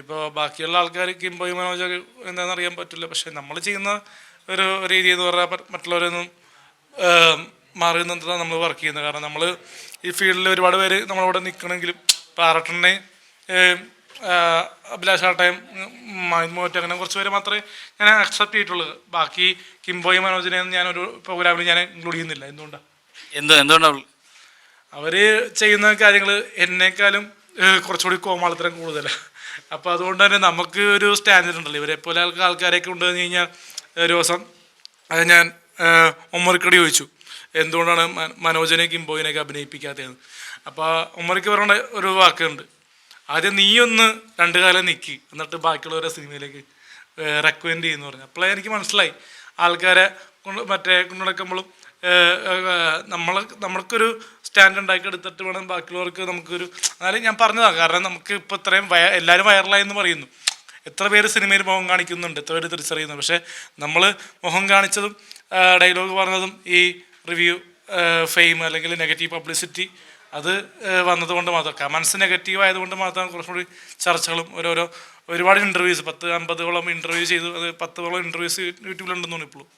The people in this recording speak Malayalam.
ഇപ്പോൾ ബാക്കിയുള്ള ആൾക്കാർ കിംബോയ് മനോജ് എന്താണെന്ന് അറിയാൻ പറ്റില്ല. പക്ഷേ നമ്മൾ ചെയ്യുന്ന ഒരു രീതി എന്ന് പറഞ്ഞാൽ മറ്റുള്ളവരൊന്നും മാറി നിന്നിട്ടാണ് നമ്മൾ വർക്ക് ചെയ്യുന്നത്. കാരണം നമ്മൾ ഈ ഫീൽഡിൽ ഒരുപാട് പേര് നമ്മളവിടെ നിൽക്കണമെങ്കിലും ഇപ്പോൾ ആറട്ടനെ അഭിലാഷ് ആട്ടയം മൈമോറ്റ് അങ്ങനെ കുറച്ച് പേര് മാത്രമേ ഞാൻ അക്സെപ്റ്റ് ചെയ്തിട്ടുള്ളൂ. ബാക്കി കിംബോയ് മനോജിനെ ഞാൻ ഒരു പ്രോഗ്രാമിൽ ഞാൻ ഇൻക്ലൂഡ് ചെയ്യുന്നില്ല. എന്തുകൊണ്ടാണ് എന്തോ എന്തുകൊണ്ടാണ് അവർ ചെയ്യുന്ന കാര്യങ്ങൾ എന്നെക്കാളും കുറച്ചുകൂടി കോമാളിത്തരം കൂടുതൽ. അപ്പോൾ അതുകൊണ്ട് തന്നെ നമുക്ക് ഒരു സ്റ്റാൻഡേർഡ് ഉണ്ടല്ലോ. ഇവരെ പോലെ ആൾക്കാരെയൊക്കെ കൊണ്ടുവന്ന് കഴിഞ്ഞാൽ ഒരു ദിവസം അത് ഞാൻ ഉമ്മറിക്കടി ചോദിച്ചു. എന്തുകൊണ്ടാണ് മനോജനെ കിംബോയിനെയൊക്കെ അഭിനയിപ്പിക്കാത്തതെന്ന്. അപ്പോൾ ഉമ്മറിക്ക് പറയേണ്ട ഒരു വാക്കുണ്ട്. ആദ്യം നീ ഒന്ന് രണ്ടു കാലം നിൽക്കി എന്നിട്ട് ബാക്കിയുള്ളവരെ സിനിമയിലേക്ക് റെക്കമെൻഡ് ചെയ്യുന്നു പറഞ്ഞു. അപ്പോഴേ എനിക്ക് മനസ്സിലായി. ആൾക്കാരെ കൊണ്ട് മറ്റേ കൊണ്ടുനടക്കുമ്പോഴും നമ്മൾ നമ്മൾക്കൊരു സ്റ്റാൻഡ് ഉണ്ടാക്കി എടുത്തിട്ട് വേണം ബാക്കിയുള്ളവർക്ക് നമുക്കൊരു എന്നാലും ഞാൻ പറഞ്ഞതാണ് കാരണം നമുക്ക് ഇപ്പോൾ ഇത്രയും വയ എല്ലാവരും വൈറലായി എന്ന് പറയുന്നു. എത്ര പേര് സിനിമയിൽ മുഖം കാണിക്കുന്നുണ്ട് എത്ര പേര് തിരിച്ചറിയുന്നു. പക്ഷേ നമ്മൾ മുഖം കാണിച്ചതും ഡയലോഗ് പറഞ്ഞതും ഈ റിവ്യൂ ഫെയിം അല്ലെങ്കിൽ നെഗറ്റീവ് പബ്ലിസിറ്റി അത് വന്നതുകൊണ്ട് മാത്രം. കമൻസ് നെഗറ്റീവ് ആയതുകൊണ്ട് മാത്രം കുറച്ചും കൂടി ചർച്ചകളും ഓരോരോ ഒരുപാട് ഇന്റർവ്യൂസ് പത്ത് അമ്പതോളം ഇന്റർവ്യൂ ചെയ്തു അത് പത്തോളം ഇന്റർവ്യൂസ് യൂട്യൂബിലുണ്ടെന്ന് തോന്നുന്നു ഇപ്പോഴും.